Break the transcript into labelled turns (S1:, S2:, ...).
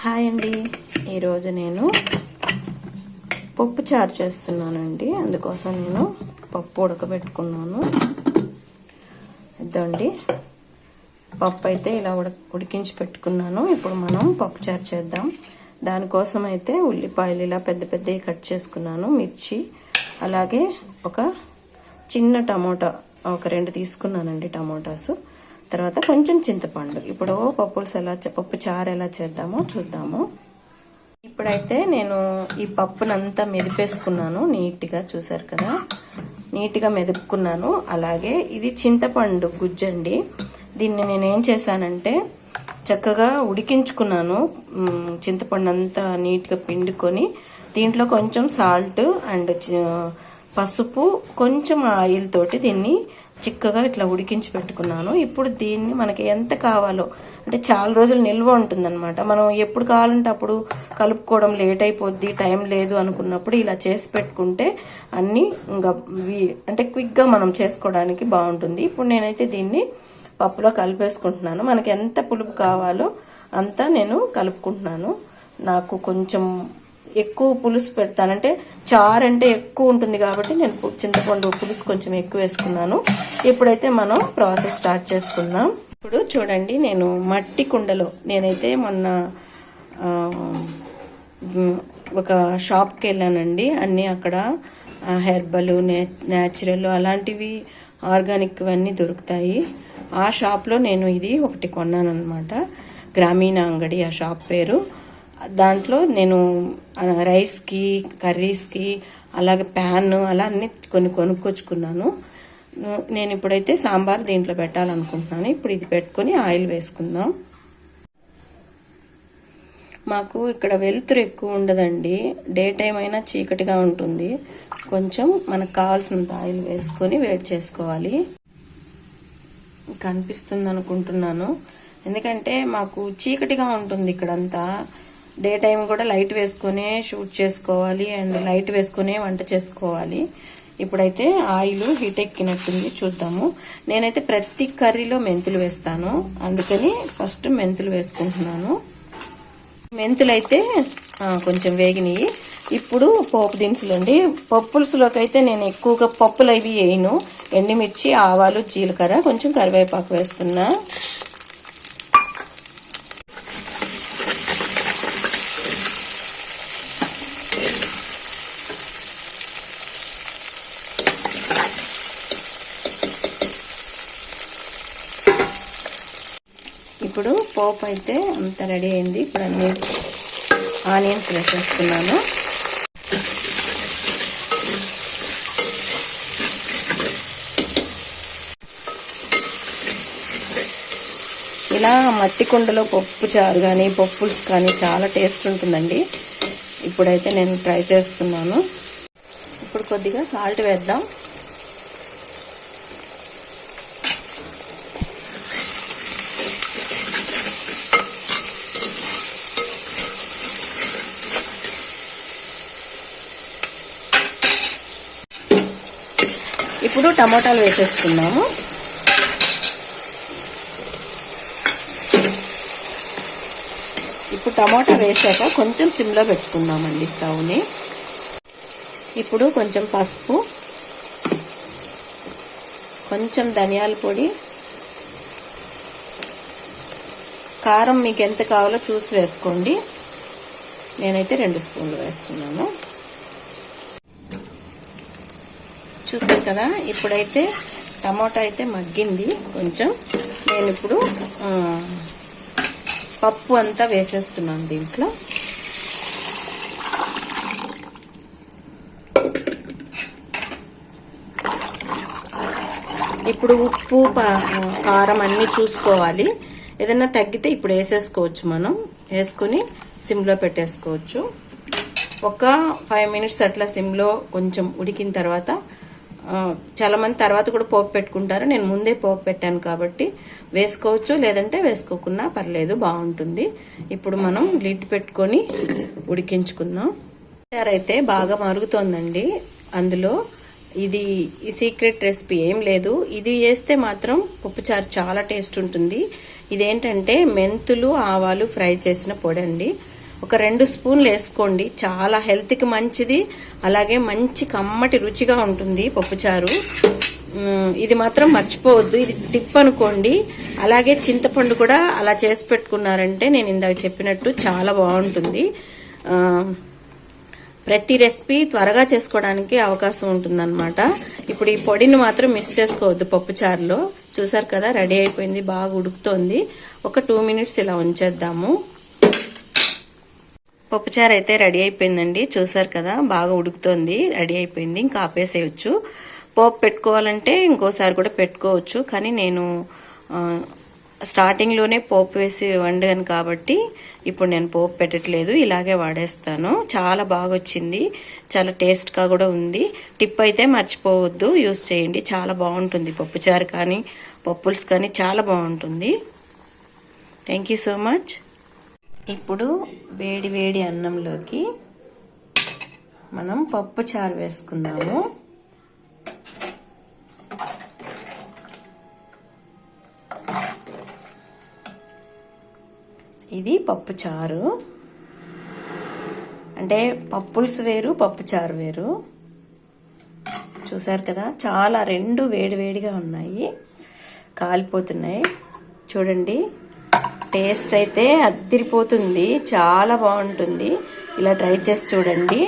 S1: Hi అండి. ఈరోజు నేను పప్పు చారు చేస్తున్నానండి. అందుకోసం నేను పప్పు ఉడకబెట్టుకున్నాను. ఇద్దండి పప్పు అయితే ఇలా ఉడక ఉడికించి పెట్టుకున్నాను. ఇప్పుడు మనం పప్పు చారు చేద్దాం. దానికోసం అయితే ఉల్లిపాయలు ఇలా పెద్ద పెద్దవి కట్ చేసుకున్నాను. మిర్చి అలాగే ఒక చిన్న టమోటా ఒక రెండు తీసుకున్నానండి టమోటాసు. తర్వాత కొంచెం చింతపండు. ఇప్పుడు పప్పులు ఎలా పప్పు చారు ఎలా చేద్దామో చూద్దాము. ఇప్పుడైతే నేను ఈ పప్పునంతా మెదిపేసుకున్నాను నీట్గా చూసారు కదా? నీట్గా మెదుపుకున్నాను. అలాగే ఇది చింతపండు గుజ్జండి. దీన్ని నేనేం చేశానంటే చక్కగా ఉడికించుకున్నాను. చింతపండు అంతా నీట్గా పిండుకొని దీంట్లో కొంచెం సాల్ట్ అండ్ పసుపు కొంచెం ఆయిల్ తోటి దీన్ని చిక్కగా ఇట్లా ఉడికించి పెట్టుకున్నాను. ఇప్పుడు దీన్ని మనకి ఎంత కావాలో అంటే చాలా రోజులు నిల్వ ఉంటుందన్నమాట. మనం ఎప్పుడు కావాలంటే అప్పుడు కలుపుకోవడం లేట్ అయిపోద్ది టైం లేదు అనుకున్నప్పుడు ఇలా చేసి పెట్టుకుంటే అన్నీ ఇంకా వి- అంటే క్విక్గా మనం చేసుకోవడానికి బాగుంటుంది. ఇప్పుడు నేనైతే దీన్ని పప్పులో కలిపేసుకుంటున్నాను. మనకి ఎంత పులుపు కావాలో అంతా నేను కలుపుకుంటున్నాను. నాకు కొంచెం ఎక్కువ పులుసు పెడతానంటే చారు అంటే ఎక్కువ ఉంటుంది కాబట్టి నేను చింతపండు పులుసు కొంచెం ఎక్కువ వేసుకున్నాను. ఇప్పుడైతే మనం ప్రాసెస్ స్టార్ట్ చేసుకుందాం. ఇప్పుడు చూడండి నేను మట్టి కుండలో నేనైతే మొన్న ఒక షాప్కి వెళ్ళానండి. అన్నీ అక్కడ హెర్బల్ న్యాచురల్ అలాంటివి ఆర్గానిక్ అన్నీ దొరుకుతాయి. ఆ షాప్లో నేను ఇది ఒకటి కొన్నాను అనమాట గ్రామీణ అంగడి ఆ షాప్ పేరు. దాంట్లో నేను రైస్కి కర్రీస్కి అలాగే ప్యాన్ అలా అన్ని కొన్ని కొనుక్కొచ్చుకున్నాను. నేను ఇప్పుడైతే సాంబార్ దీంట్లో పెట్టాలనుకుంటున్నాను. ఇప్పుడు ఇది పెట్టుకొని ఆయిల్ వేసుకుందాం. మాకు ఇక్కడ వెలుతురు ఎక్కువ ఉండదండి. డే టైం అయినా చీకటిగా ఉంటుంది. కొంచెం మనకు కావాల్సినంత ఆయిల్ వేసుకొని వేడి చేసుకోవాలి. కనిపిస్తుంది అనుకుంటున్నాను ఎందుకంటే మాకు చీకటిగా ఉంటుంది ఇక్కడంతా. డే టైం కూడా లైట్ వేసుకునే షూట్ చేసుకోవాలి అండ్ లైట్ వేసుకునే వంట చేసుకోవాలి. ఇప్పుడైతే ఆయిల్ హీట్ ఎక్కినట్టుంది చూద్దాము. నేనైతే ప్రతి కర్రీలో మెంతులు వేస్తాను. అందుకని ఫస్ట్ మెంతులు వేసుకుంటున్నాను. మెంతులు అయితే కొంచెం వేగినాయి. ఇప్పుడు పోపు దినుసులు అండి పప్పులుసులోకి అయితే నేను ఎక్కువగా పప్పులు అవి వేయను. ఎండుమిర్చి ఆవాలు జీలకర్ర కొంచెం కరివేపాకు వేస్తున్నా. ఇప్పుడు పోపు అయితే అంత రెడీ అయింది. ఇప్పుడు అన్ని ఆనియన్స్ వేసేస్తున్నాను. ఇలా మట్టి కుండలో పప్పు చారు కానీ పప్పుల్స్ కానీ చాలా టేస్ట్ ఉంటుందండి. ఇప్పుడైతే నేను ట్రై చేస్తున్నాను. ఇప్పుడు కొద్దిగా సాల్ట్ వేద్దాం. ఇప్పుడు టమాటాలు వేసేసుకున్నాము ఇప్పుడు టమాటా వేసాక కొంచెం సిమ్లో పెట్టుకున్నామండి స్టవ్ని. ఇప్పుడు కొంచెం పసుపు కొంచెం ధనియాల పొడి. కారం మీకు ఎంత కావాలో చూసి వేసుకోండి. నేనైతే రెండు స్పూన్లు వేస్తున్నాను. చూసారు కదా ఇప్పుడైతే టమాటా అయితే మగ్గింది కొంచెం. నేను ఇప్పుడు పప్పు అంతా వేసేస్తున్నాను దీంట్లో. ఇప్పుడు ఉప్పు కారం అన్నీ చూసుకోవాలి. ఏదైనా తగ్గితే ఇప్పుడు వేసేసుకోవచ్చు మనం. వేసుకొని సిమ్లో పెట్టేసుకోవచ్చు. ఒక ఫైవ్ మినిట్స్ అట్లా సిమ్లో కొంచెం ఉడికిన తర్వాత చాలామంది చాలా మంది తర్వాత కూడా పోపు పెట్టుకుంటారు. నేను ముందే పోపు పెట్టాను కాబట్టి వేసుకోవచ్చు లేదంటే వేసుకోకున్నా పర్లేదు బాగుంటుంది. ఇప్పుడు మనం లిడ్ పెట్టుకొని ఉడికించుకుందాం. అయితే బాగా మరుగుతోందండి. అందులో ఇది ఈ సీక్రెట్ రెసిపీ ఏం లేదు. ఇది వేస్తే మాత్రం పప్పుచారు చాలా టేస్ట్ ఉంటుంది. ఇదేంటంటే మెంతులు ఆవాలు ఫ్రై చేసిన పొడి అండి ఒక రెండు స్పూన్లు వేసుకోండి. చాలా హెల్త్కి మంచిది. అలాగే మంచి కమ్మటి రుచిగా ఉంటుంది పప్పుచారు. ఇది మాత్రం మర్చిపోవద్దు. ఇది టిప్ అనుకోండి. అలాగే చింతపండు కూడా అలా చేసి పెట్టుకున్నారంటే నేను ఇందాక చెప్పినట్టు చాలా బాగుంటుంది. ప్రతి రెసిపీ త్వరగా చేసుకోవడానికి అవకాశం ఉంటుందన్నమాట. ఇప్పుడు ఈ పొడిని మాత్రం మిస్ చేసుకోవద్దు పప్పుచారులో. చూసారు కదా రెడీ అయిపోయింది బాగా ఉడుకుతోంది. ఒక టూ మినిట్స్ ఇలా ఉంచేద్దాము. పప్పుచారు అయితే రెడీ అయిపోయిందండి. చూసారు కదా బాగా ఉడుకుతోంది రెడీ అయిపోయింది. ఇంకా ఆపేసేయచ్చు. పోపు పెట్టుకోవాలంటే ఇంకోసారి కూడా పెట్టుకోవచ్చు. కానీ నేను స్టార్టింగ్లోనే పోపు వేసి వండాను కాబట్టి ఇప్పుడు నేను పోపు పెట్టట్లేదు. ఇలాగే వాడేస్తాను. చాలా బాగా వచ్చింది. చాలా టేస్ట్గా కూడా ఉంది. టిప్ అయితే మర్చిపోవద్దు. యూస్ చేయండి. చాలా బాగుంటుంది పప్పుచారు కానీ పప్పుల్స్ కానీ చాలా బాగుంటుంది. Thank you so much. ఇప్పుడు వేడి వేడి అన్నంలోకి మనం పప్పు చారు వేసుకుందాము. ఇది పప్పు చారు. అంటే పప్పులుసు వేరు పప్పు చారు వేరు. చూసారు కదా చాలా రెండు వేడి వేడిగా ఉన్నాయి. కాలిపోతున్నాయి. చూడండి. టేస్ట్ అయితే అద్దిరిపోతుంది చాలా బాగుంటుంది. ఇలా ట్రై చేసి చూడండి.